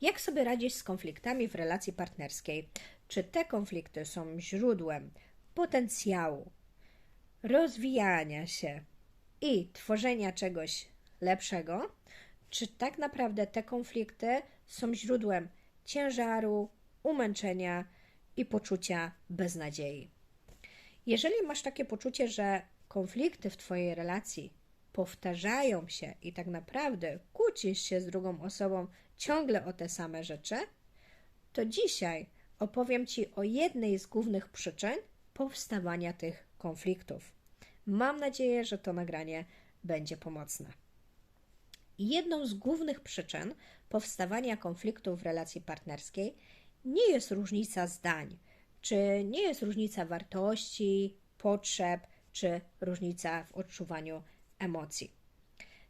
Jak sobie radzić z konfliktami w relacji partnerskiej? Czy te konflikty są źródłem potencjału, rozwijania się i tworzenia czegoś lepszego? Czy tak naprawdę te konflikty są źródłem ciężaru, umęczenia i poczucia beznadziei? Jeżeli masz takie poczucie, że konflikty w Twojej relacji powtarzają się i tak naprawdę kłócisz się z drugą osobą ciągle o te same rzeczy, to dzisiaj opowiem Ci o jednej z głównych przyczyn powstawania tych konfliktów. Mam nadzieję, że to nagranie będzie pomocne. Jedną z głównych przyczyn powstawania konfliktów w relacji partnerskiej nie jest różnica zdań, czy nie jest różnica wartości, potrzeb, czy różnica w odczuwaniu emocji.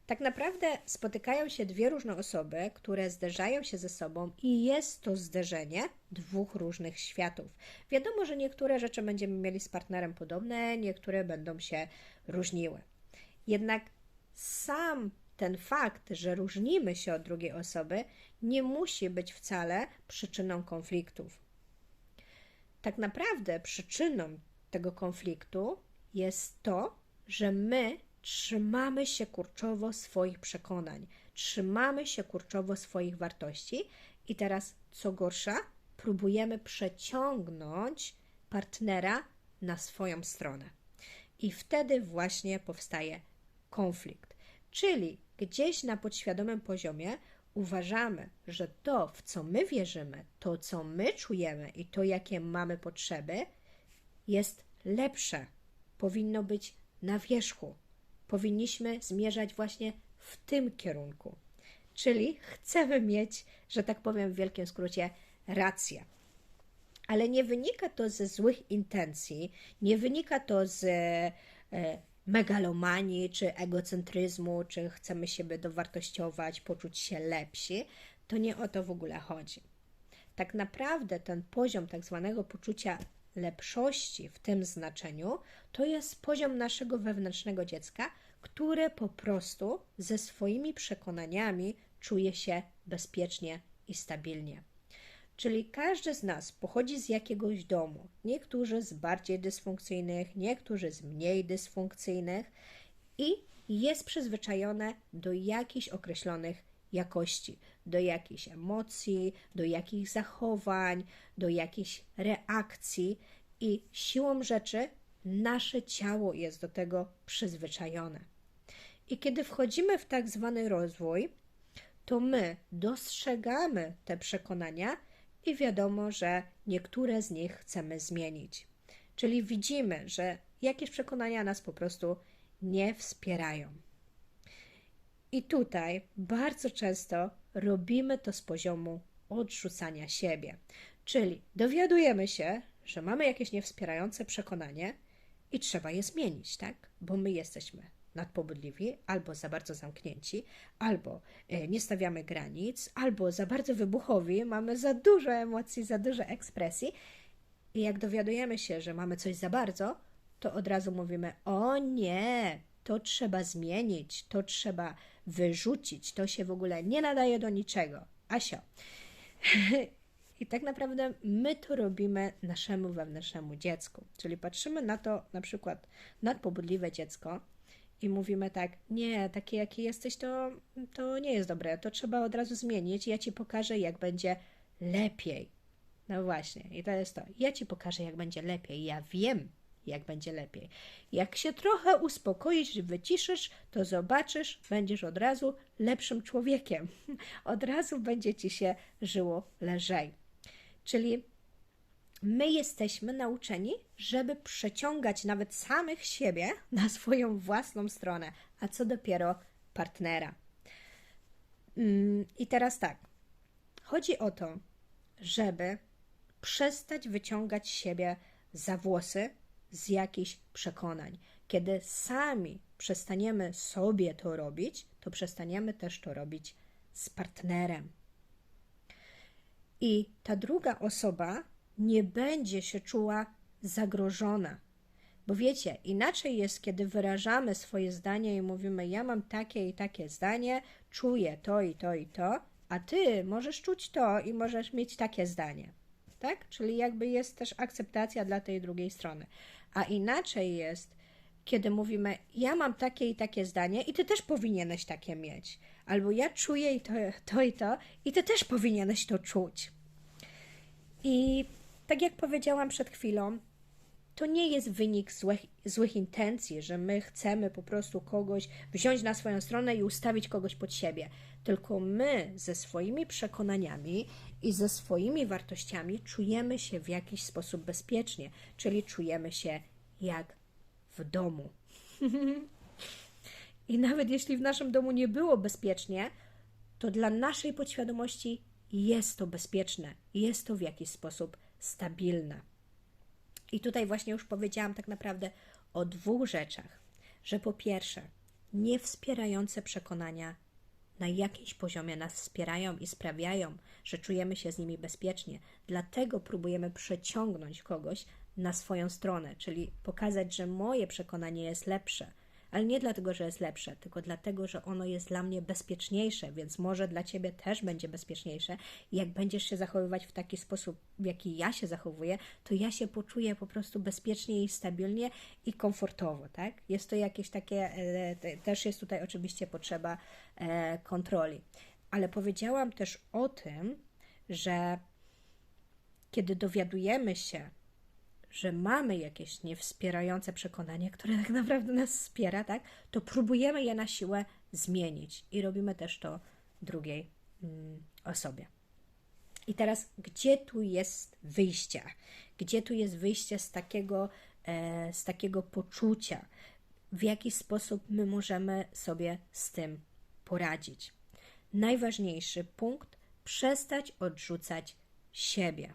Tak naprawdę spotykają się dwie różne osoby, które zderzają się ze sobą, i jest to zderzenie dwóch różnych światów. Wiadomo, że niektóre rzeczy będziemy mieli z partnerem podobne, niektóre będą się różniły. Jednak sam ten fakt, że różnimy się od drugiej osoby, nie musi być wcale przyczyną konfliktów. Tak naprawdę przyczyną tego konfliktu jest to, że my trzymamy się kurczowo swoich przekonań, trzymamy się kurczowo swoich wartości i teraz, co gorsza, próbujemy przeciągnąć partnera na swoją stronę. I wtedy właśnie powstaje konflikt. Czyli gdzieś na podświadomym poziomie uważamy, że to, w co my wierzymy, to, co my czujemy i to, jakie mamy potrzeby, jest lepsze, powinno być na wierzchu. Powinniśmy zmierzać właśnie w tym kierunku. Czyli chcemy mieć, że tak powiem w wielkim skrócie, rację. Ale nie wynika to ze złych intencji, nie wynika to z e, megalomanii, czy egocentryzmu, czy chcemy siebie dowartościować, poczuć się lepsi. To nie o to w ogóle chodzi. Tak naprawdę ten poziom tak zwanego poczucia lepszości w tym znaczeniu to jest poziom naszego wewnętrznego dziecka, które po prostu ze swoimi przekonaniami czuje się bezpiecznie i stabilnie. Czyli każdy z nas pochodzi z jakiegoś domu. Niektórzy z bardziej dysfunkcyjnych, niektórzy z mniej dysfunkcyjnych i jest przyzwyczajone do jakichś określonych jakości, do jakichś emocji, do jakichś zachowań, do jakichś reakcji i siłą rzeczy nasze ciało jest do tego przyzwyczajone. I kiedy wchodzimy w tak zwany rozwój, to my dostrzegamy te przekonania i wiadomo, że niektóre z nich chcemy zmienić. Czyli widzimy, że jakieś przekonania nas po prostu nie wspierają. I tutaj bardzo często robimy to z poziomu odrzucania siebie. Czyli dowiadujemy się, że mamy jakieś niewspierające przekonanie i trzeba je zmienić, tak? Bo my jesteśmy nadpobudliwi, albo za bardzo zamknięci, albo e, nie stawiamy granic, albo za bardzo wybuchowi, mamy za dużo emocji, za dużo ekspresji. I jak dowiadujemy się, że mamy coś za bardzo, to od razu mówimy: O nie, to trzeba zmienić, to trzeba wyrzucić, to się w ogóle nie nadaje do niczego. Asio. I tak naprawdę my to robimy naszemu wewnętrznemu dziecku. Czyli patrzymy na to na przykład nadpobudliwe dziecko i mówimy tak, nie, takie jakie jesteś, to, to nie jest dobre, to trzeba od razu zmienić. Ja ci pokażę, jak będzie lepiej. No właśnie, i to jest to. Ja ci pokażę, jak będzie lepiej. Ja wiem, jak będzie lepiej. Jak się trochę uspokoisz, wyciszysz, to zobaczysz, będziesz od razu lepszym człowiekiem. Od razu będzie ci się żyło lżej. Czyli my jesteśmy nauczeni, żeby przeciągać nawet samych siebie na swoją własną stronę, a co dopiero partnera. Mm, I teraz tak. Chodzi o to, żeby przestać wyciągać siebie za włosy z jakichś przekonań. Kiedy sami przestaniemy sobie to robić, to przestaniemy też to robić z partnerem. I ta druga osoba nie będzie się czuła zagrożona. Bo wiecie, inaczej jest, kiedy wyrażamy swoje zdanie i mówimy: Ja mam takie i takie zdanie, czuję to i to i to, a ty możesz czuć to i możesz mieć takie zdanie. Tak? Czyli jakby jest też akceptacja dla tej drugiej strony. A inaczej jest, kiedy mówimy, ja mam takie i takie zdanie, i ty też powinieneś takie mieć. Albo ja czuję i to, to i to, i ty też powinieneś to czuć. I tak jak powiedziałam przed chwilą, to nie jest wynik złych, złych intencji, że my chcemy po prostu kogoś wziąć na swoją stronę i ustawić kogoś pod siebie. Tylko my ze swoimi przekonaniami i ze swoimi wartościami czujemy się w jakiś sposób bezpiecznie, czyli czujemy się jak w domu. I nawet jeśli w naszym domu nie było bezpiecznie, to dla naszej podświadomości jest to bezpieczne, jest to w jakiś sposób stabilne. I tutaj właśnie już powiedziałam tak naprawdę o dwóch rzeczach. Że po pierwsze, niewspierające przekonania na jakimś poziomie nas wspierają i sprawiają, że czujemy się z nimi bezpiecznie. Dlatego próbujemy przeciągnąć kogoś na swoją stronę, czyli pokazać, że moje przekonanie jest lepsze, ale nie dlatego, że jest lepsze, tylko dlatego, że ono jest dla mnie bezpieczniejsze, więc może dla ciebie też będzie bezpieczniejsze. Jak będziesz się zachowywać w taki sposób, w jaki ja się zachowuję, to ja się poczuję po prostu bezpiecznie i stabilnie i komfortowo, tak? Jest to jakieś takie, e, też jest tutaj oczywiście potrzeba e, kontroli. Ale powiedziałam też o tym, że kiedy dowiadujemy się, że mamy jakieś niewspierające przekonanie, które tak naprawdę nas wspiera, tak, to próbujemy je na siłę zmienić i robimy też to drugiej mm, osobie. I teraz, gdzie tu jest wyjście? Gdzie tu jest wyjście z takiego, e, z takiego poczucia? W jaki sposób my możemy sobie z tym poradzić? Najważniejszy punkt: przestać odrzucać siebie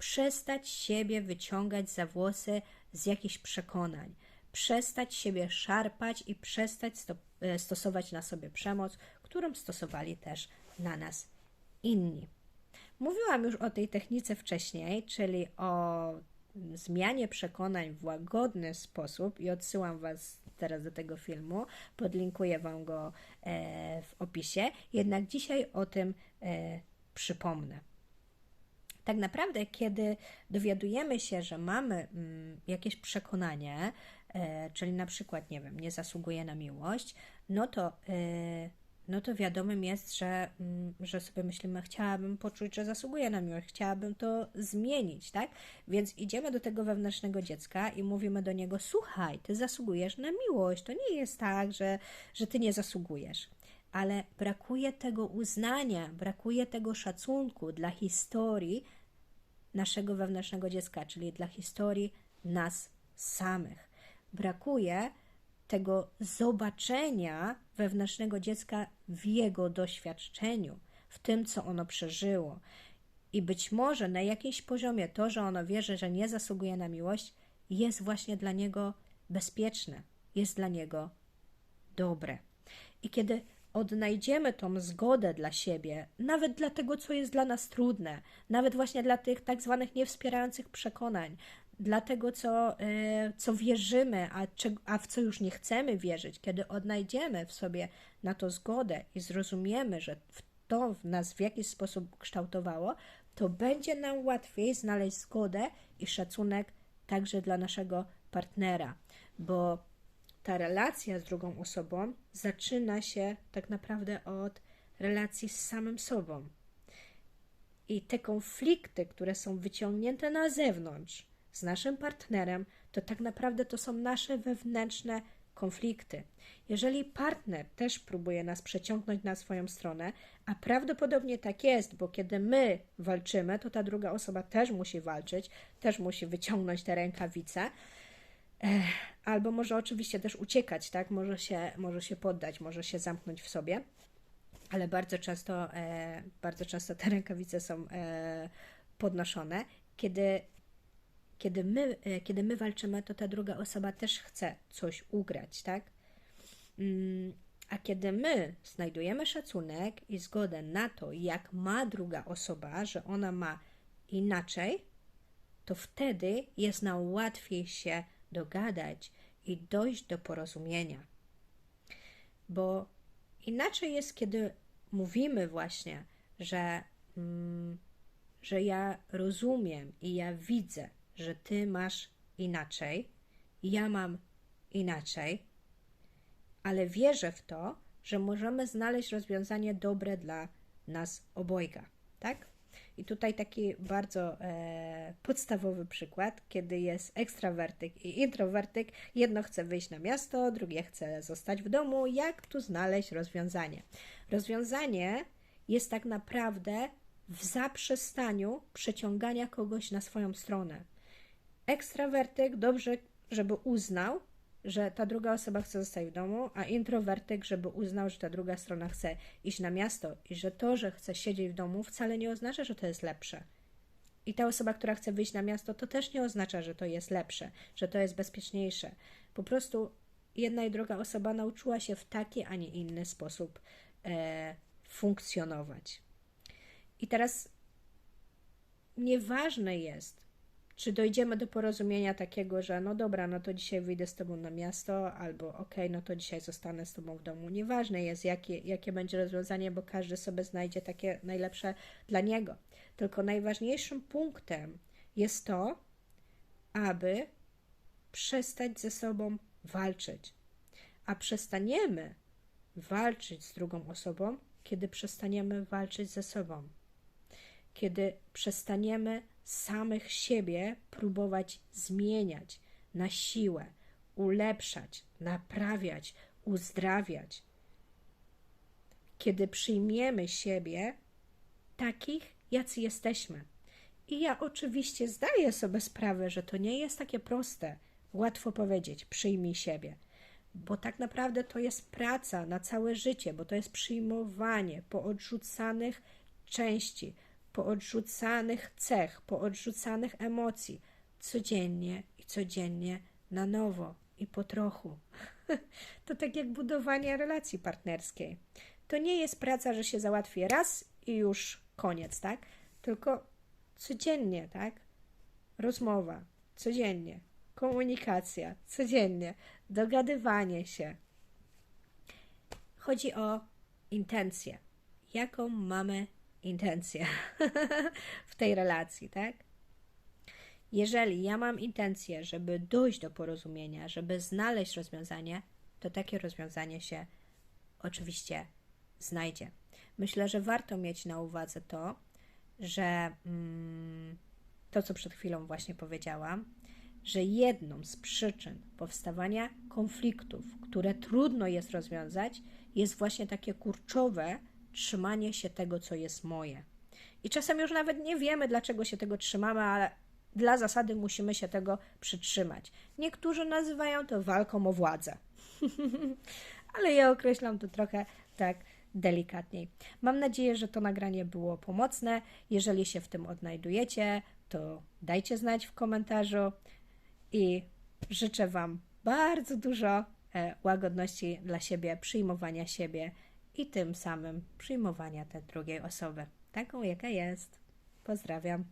przestać siebie wyciągać za włosy z jakichś przekonań, przestać siebie szarpać i przestać e, stosować na sobie przemoc, którą stosowali też na nas inni. Mówiłam już o tej technice wcześniej, czyli o zmianie przekonań w łagodny sposób i odsyłam Was teraz do tego filmu, podlinkuję Wam go e, w opisie, jednak dzisiaj o tym e, przypomnę tak naprawdę, kiedy dowiadujemy się, że mamy mm, jakieś przekonanie, e, czyli na przykład, nie wiem, nie zasługuje na miłość, no to, e, no to wiadomym jest, że, mm, że sobie myślimy, chciałabym poczuć, że zasługuję na miłość, chciałabym to zmienić, tak? Więc idziemy do tego wewnętrznego dziecka i mówimy do niego: Słuchaj, ty zasługujesz na miłość. To nie jest tak, że, że ty nie zasługujesz ale brakuje tego uznania, brakuje tego szacunku dla historii naszego wewnętrznego dziecka, czyli dla historii nas samych. Brakuje tego zobaczenia wewnętrznego dziecka w jego doświadczeniu, w tym, co ono przeżyło. I być może na jakimś poziomie to, że ono wierzy, że nie zasługuje na miłość, jest właśnie dla niego bezpieczne, jest dla niego dobre. I kiedy odnajdziemy tą zgodę dla siebie, nawet dla tego, co jest dla nas trudne, nawet właśnie dla tych tak zwanych niewspierających przekonań, dla tego, co, e, co wierzymy, a, a w co już nie chcemy wierzyć, kiedy odnajdziemy w sobie na to zgodę i zrozumiemy, że to w nas w jakiś sposób kształtowało, to będzie nam łatwiej znaleźć zgodę i szacunek także dla naszego partnera, bo ta relacja z drugą osobą zaczyna się tak naprawdę od relacji z samym sobą. I te konflikty, które są wyciągnięte na zewnątrz z naszym partnerem, to tak naprawdę to są nasze wewnętrzne konflikty. Jeżeli partner też próbuje nas przeciągnąć na swoją stronę, a prawdopodobnie tak jest, bo kiedy my walczymy, to ta druga osoba też musi walczyć, też musi wyciągnąć te rękawice, Albo może oczywiście też uciekać, tak? Może się, może się poddać, może się zamknąć w sobie, ale bardzo często, e, bardzo często te rękawice są e, podnoszone. Kiedy, kiedy, my, e, kiedy my walczymy, to ta druga osoba też chce coś ugrać, tak? Mm, a kiedy my znajdujemy szacunek i zgodę na to, jak ma druga osoba, że ona ma inaczej, to wtedy jest nam łatwiej się dogadać i dojść do porozumienia. Bo inaczej jest, kiedy mówimy właśnie, że, mm, że ja rozumiem i ja widzę, że ty masz inaczej, ja mam inaczej, ale wierzę w to, że możemy znaleźć rozwiązanie dobre dla nas obojga, tak? I tutaj taki bardzo e, podstawowy przykład, kiedy jest ekstrawertyk i introwertyk. Jedno chce wyjść na miasto, drugie chce zostać w domu. Jak tu znaleźć rozwiązanie? Rozwiązanie jest tak naprawdę w zaprzestaniu przeciągania kogoś na swoją stronę. Ekstrawertyk dobrze, żeby uznał, że ta druga osoba chce zostać w domu, a introwertyk, żeby uznał, że ta druga strona chce iść na miasto i że to, że chce siedzieć w domu, wcale nie oznacza, że to jest lepsze. I ta osoba, która chce wyjść na miasto, to też nie oznacza, że to jest lepsze, że to jest bezpieczniejsze. Po prostu jedna i druga osoba nauczyła się w taki, a nie inny sposób e, funkcjonować. I teraz nieważne jest, czy dojdziemy do porozumienia takiego, że no dobra, no to dzisiaj wyjdę z tobą na miasto, albo okej, okay, no to dzisiaj zostanę z tobą w domu. Nieważne jest, jakie, jakie będzie rozwiązanie, bo każdy sobie znajdzie takie najlepsze dla niego. Tylko najważniejszym punktem jest to, aby przestać ze sobą walczyć. A przestaniemy walczyć z drugą osobą, kiedy przestaniemy walczyć ze sobą. Kiedy przestaniemy samych siebie próbować zmieniać na siłę, ulepszać, naprawiać, uzdrawiać. Kiedy przyjmiemy siebie takich, jacy jesteśmy. I ja oczywiście zdaję sobie sprawę, że to nie jest takie proste, łatwo powiedzieć, przyjmij siebie, bo tak naprawdę to jest praca na całe życie, bo to jest przyjmowanie po odrzucanych części, poodrzucanych cech, poodrzucanych emocji, codziennie i codziennie na nowo i po trochu. to tak jak budowanie relacji partnerskiej. To nie jest praca, że się załatwi raz i już koniec, tak? Tylko codziennie, tak? Rozmowa, codziennie, komunikacja, codziennie, dogadywanie się. Chodzi o intencję. Jaką mamy intencję w tej relacji, tak? Jeżeli ja mam intencję, żeby dojść do porozumienia, żeby znaleźć rozwiązanie, to takie rozwiązanie się oczywiście znajdzie. Myślę, że warto mieć na uwadze to, że mm, to, co przed chwilą właśnie powiedziałam, że jedną z przyczyn powstawania konfliktów, które trudno jest rozwiązać, jest właśnie takie kurczowe trzymanie się tego, co jest moje. I czasem już nawet nie wiemy, dlaczego się tego trzymamy, ale dla zasady musimy się tego przytrzymać. Niektórzy nazywają to walką o władzę, ale ja określam to trochę tak delikatniej. Mam nadzieję, że to nagranie było pomocne. Jeżeli się w tym odnajdujecie, to dajcie znać w komentarzu i życzę Wam bardzo dużo e, łagodności dla siebie, przyjmowania siebie i tym samym przyjmowania tej drugiej osoby, taką jaka jest. Pozdrawiam.